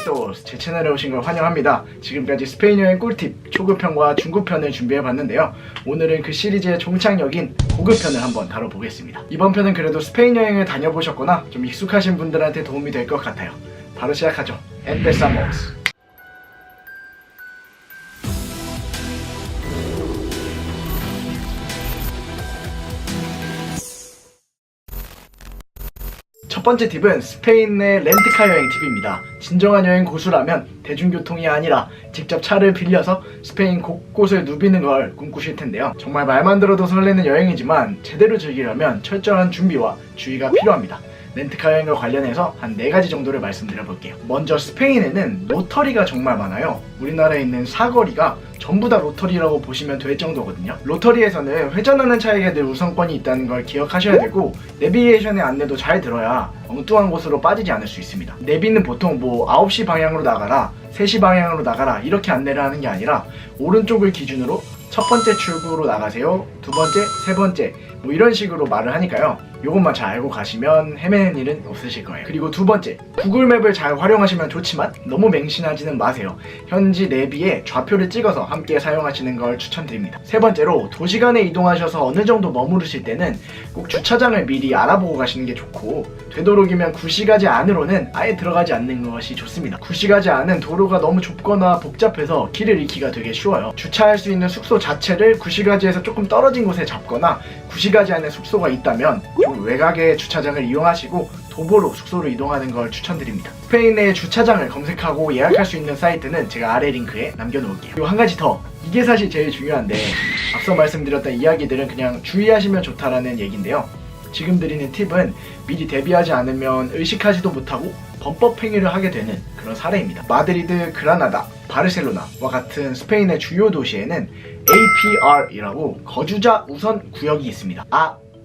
아리가토! 제 채널에 오신 걸 환영합니다. 지금까지 스페인 여행 꿀팁 초급편과 중급편을 준비해봤는데요. 오늘은 그 시리즈의 종착역인 고급편을 한번 다뤄보겠습니다. 이번 편은 그래도 스페인 여행을 다녀보셨거나 좀 익숙하신 분들한테 도움이 될 것 같아요. 바로 시작하죠. 엔데사모스 번째 팁은 스페인의 렌트카 여행 팁입니다. 진정한 여행 고수라면 대중교통이 아니라 직접 차를 빌려서 스페인 곳곳을 누비는 걸 꿈꾸실 텐데요. 정말 말만 들어도 설레는 여행이지만 제대로 즐기려면 철저한 준비와 주의가 필요합니다. 렌트카 여행과 관련해서 한 네 가지 정도를 말씀드려 볼게요. 먼저 스페인에는 로터리가 정말 많아요. 우리나라에 있는 사거리가 전부 다 로터리라고 보시면 될 정도거든요. 로터리에서는 회전하는 차에게 늘 우선권이 있다는 걸 기억하셔야 되고 내비게이션의 안내도 잘 들어야 엉뚱한 곳으로 빠지지 않을 수 있습니다. 내비는 보통 뭐 9시 방향으로 나가라, 3시 방향으로 나가라 이렇게 안내를 하는 게 아니라 오른쪽을 기준으로 첫 번째 출구로 나가세요. 두 번째, 세 번째 뭐 이런 식으로 말을 하니까요. 요것만 잘 알고 가시면 헤매는 일은 없으실 거예요. 그리고 두 번째, 구글맵을 잘 활용하시면 좋지만 너무 맹신하지는 마세요. 현지 내비에 좌표를 찍어서 함께 사용하시는 걸 추천드립니다. 세 번째로 도시간에 이동하셔서 어느 정도 머무르실 때는 꼭 주차장을 미리 알아보고 가시는 게 좋고 되도록이면 구시가지 안으로는 아예 들어가지 않는 것이 좋습니다. 구시가지 안은 도로가 너무 좁거나 복잡해서 길을 잃기가 되게 쉬워요. 주차할 수 있는 숙소 자체를 구시가지에서 조금 떨어진 곳에 잡거나 구시가지 안에 숙소가 있다면 좀 외곽의 주차장을 이용하시고 도보로 숙소로 이동하는 걸 추천드립니다. 스페인 내 주차장을 검색하고 예약할 수 있는 사이트는 제가 아래 링크에 남겨놓을게요. 그리고 한 가지 더 이게 사실 제일 중요한데 앞서 말씀드렸던 이야기들은 그냥 주의하시면 좋다라는 얘기인데요. 지금 드리는 팁은 미리 대비하지 않으면 의식하지도 못하고 범법 행위를 하게 되는 그런 사례입니다. 마드리드, 그라나다, 바르셀로나와 같은 스페인의 주요 도시에는 APR이라고 거주자 우선 구역이 있습니다.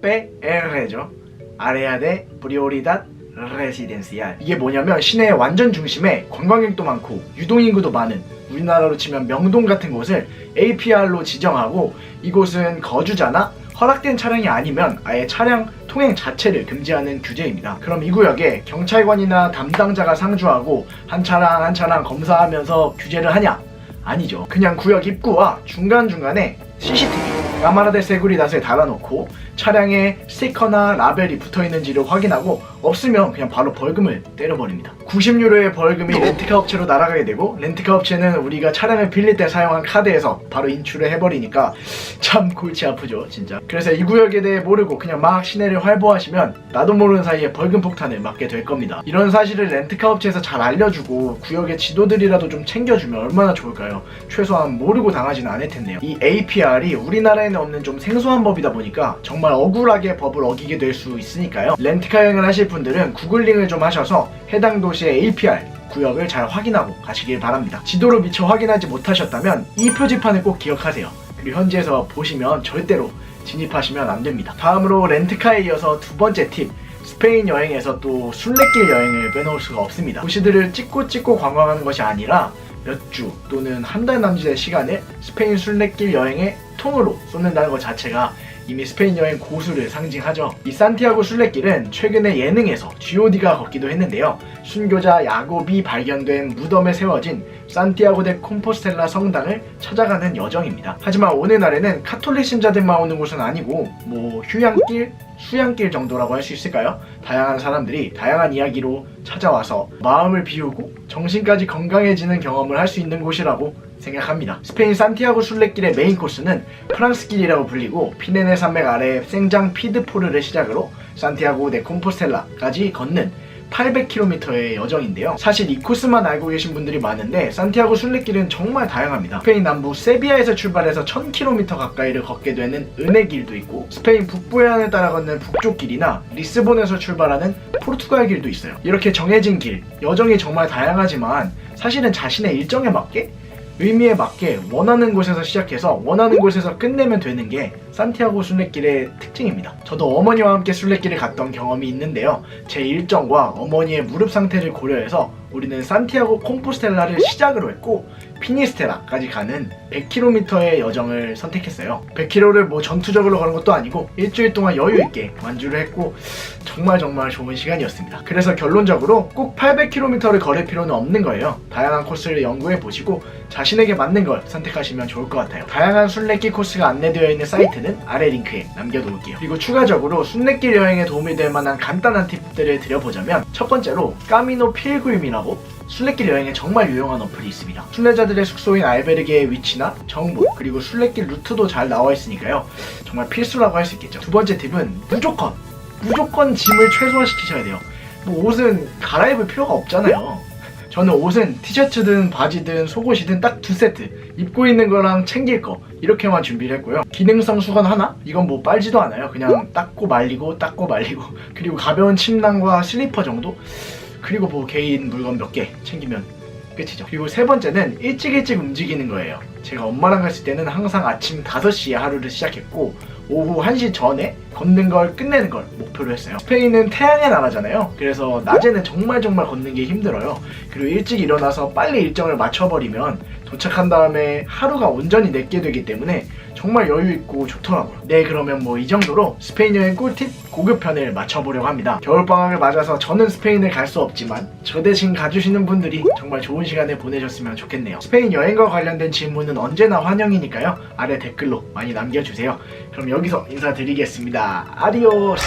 APR죠. 아레아 데 프리오리닷 레시덴시알 이게 뭐냐면 시내의 완전 중심에 관광객도 많고 유동인구도 많은 우리나라로 치면 명동 같은 곳을 APR로 지정하고 이곳은 거주자나 허락된 차량이 아니면 아예 차량 통행 자체를 금지하는 규제입니다. 그럼 이 구역에 경찰관이나 담당자가 상주하고 한 차량 한 차량 검사하면서 규제를 하냐? 아니죠. 그냥 구역 입구와 중간중간에 CCTV 까마라데 세구리닷을 달아놓고 차량에 스티커나 라벨이 붙어있는지를 확인하고 없으면 그냥 바로 벌금을 때려버립니다. 90유로의 벌금이 렌트카 업체로 날아가게 되고 렌트카 업체는 우리가 차량을 빌릴 때 사용한 카드에서 바로 인출을 해버리니까 참 골치 아프죠 진짜. 그래서 이 구역에 대해 모르고 그냥 막 시내를 활보하시면 나도 모르는 사이에 벌금 폭탄을 맞게 될 겁니다. 이런 사실을 렌트카 업체에서 잘 알려주고 구역의 지도들이라도 좀 챙겨주면 얼마나 좋을까요? 최소한 모르고 당하지는 않을 텐데요. 이 APR이 우리나라에는 없는 좀 생소한 법이다 보니까 정말 억울하게 법을 어기게 될 수 있으니까요. 렌트카 여행을 하실 분 들은 구글링을 좀 하셔서 해당 도시의 APR 구역을 잘 확인하고 가시길 바랍니다. 지도로 미처 확인하지 못하셨다면 이 표지판을 꼭 기억하세요. 그리고 현지에서 보시면 절대로 진입하시면 안 됩니다. 다음으로 렌트카에 이어서 두 번째 팁. 스페인 여행에서 또 순례길 여행을 빼놓을 수가 없습니다. 도시들을 찍고 찍고 관광하는 것이 아니라 몇 주 또는 한 달 남짓의 시간을 스페인 순례길 여행에 통으로 쏟는다는 것 자체가 이미 스페인 여행 고수를 상징하죠. 이 산티아고 순례길은 최근에 예능에서 G.O.D가 걷기도 했는데요. 순교자 야곱이 발견된 무덤에 세워진 산티아고 데 콤포스텔라 성당을 찾아가는 여정입니다. 하지만 오늘날에는 카톨릭 신자들만 오는 곳은 아니고 뭐 휴양길, 수양길 정도라고 할 수 있을까요? 다양한 사람들이 다양한 이야기로 찾아와서 마음을 비우고 정신까지 건강해지는 경험을 할 수 있는 곳이라고 생각합니다. 스페인 산티아고 순례길의 메인 코스는 프랑스길이라고 불리고 피네네 산맥 아래 생장 피드포르를 시작으로 산티아고 데 콤포스텔라까지 걷는 800km의 여정인데요. 사실 이 코스만 알고 계신 분들이 많은데 산티아고 순례길은 정말 다양합니다. 스페인 남부 세비야에서 출발해서 1000km 가까이를 걷게 되는 은혜길도 있고 스페인 북부 해안을 따라 걷는 북쪽 길이나 리스본에서 출발하는 포르투갈 길도 있어요. 이렇게 정해진 길, 여정이 정말 다양하지만 사실은 자신의 일정에 맞게 의미에 맞게 원하는 곳에서 시작해서 원하는 곳에서 끝내면 되는 게 산티아고 순례길의 특징입니다. 저도 어머니와 함께 순례길을 갔던 경험이 있는데요. 제 일정과 어머니의 무릎 상태를 고려해서 우리는 산티아고 콤포스텔라를 시작으로 했고 피니스테라까지 가는 100km의 여정을 선택했어요. 100km를 뭐 전투적으로 가는 것도 아니고 일주일 동안 여유 있게 완주를 했고 정말 정말 좋은 시간이었습니다. 그래서 결론적으로 꼭 800km를 걸을 필요는 없는 거예요. 다양한 코스를 연구해 보시고 자신에게 맞는 걸 선택하시면 좋을 것 같아요. 다양한 순례길 코스가 안내되어 있는 사이트 는 아래 링크에 남겨놓을게요. 그리고 추가적으로 순례길 여행에 도움이 될 만한 간단한 팁들을 드려보자면 첫 번째로 까미노 필그림이라고 순례길 여행에 정말 유용한 어플이 있습니다. 순례자들의 숙소인 알베르게의 위치나 정보 그리고 순례길 루트도 잘 나와 있으니까요. 정말 필수라고 할 수 있겠죠. 두 번째 팁은 무조건 무조건 짐을 최소화시키셔야 돼요. 뭐 옷은 갈아입을 필요가 없잖아요. 저는 옷은 티셔츠든 바지든 속옷이든 딱 두 세트. 입고 있는 거랑 챙길 거. 이렇게만 준비를 했고요. 기능성 수건 하나? 이건 뭐 빨지도 않아요. 그냥 닦고 말리고 닦고 말리고. 그리고 가벼운 침낭과 슬리퍼 정도? 그리고 뭐 개인 물건 몇 개 챙기면 끝이죠. 그리고 세 번째는 일찍 일찍 움직이는 거예요. 제가 엄마랑 갔을 때는 항상 아침 5시에 하루를 시작했고 오후 1시 전에 걷는 걸 끝내는 걸 목표로 했어요. 스페인은 태양의 나라잖아요. 그래서 낮에는 정말 정말 걷는 게 힘들어요. 그리고 일찍 일어나서 빨리 일정을 맞춰버리면 도착한 다음에 하루가 온전히 내게 되기 때문에 정말 여유 있고 좋더라고요. 네, 그러면 뭐 이 정도로 스페인 여행 꿀팁 고급편을 맞춰보려고 합니다. 겨울방학을 맞아서 저는 스페인을 갈 수 없지만 저 대신 가주시는 분들이 정말 좋은 시간을 보내셨으면 좋겠네요. 스페인 여행과 관련된 질문은 언제나 환영이니까요. 아래 댓글로 많이 남겨주세요. 그럼 여기서 인사드리겠습니다. 아디오스!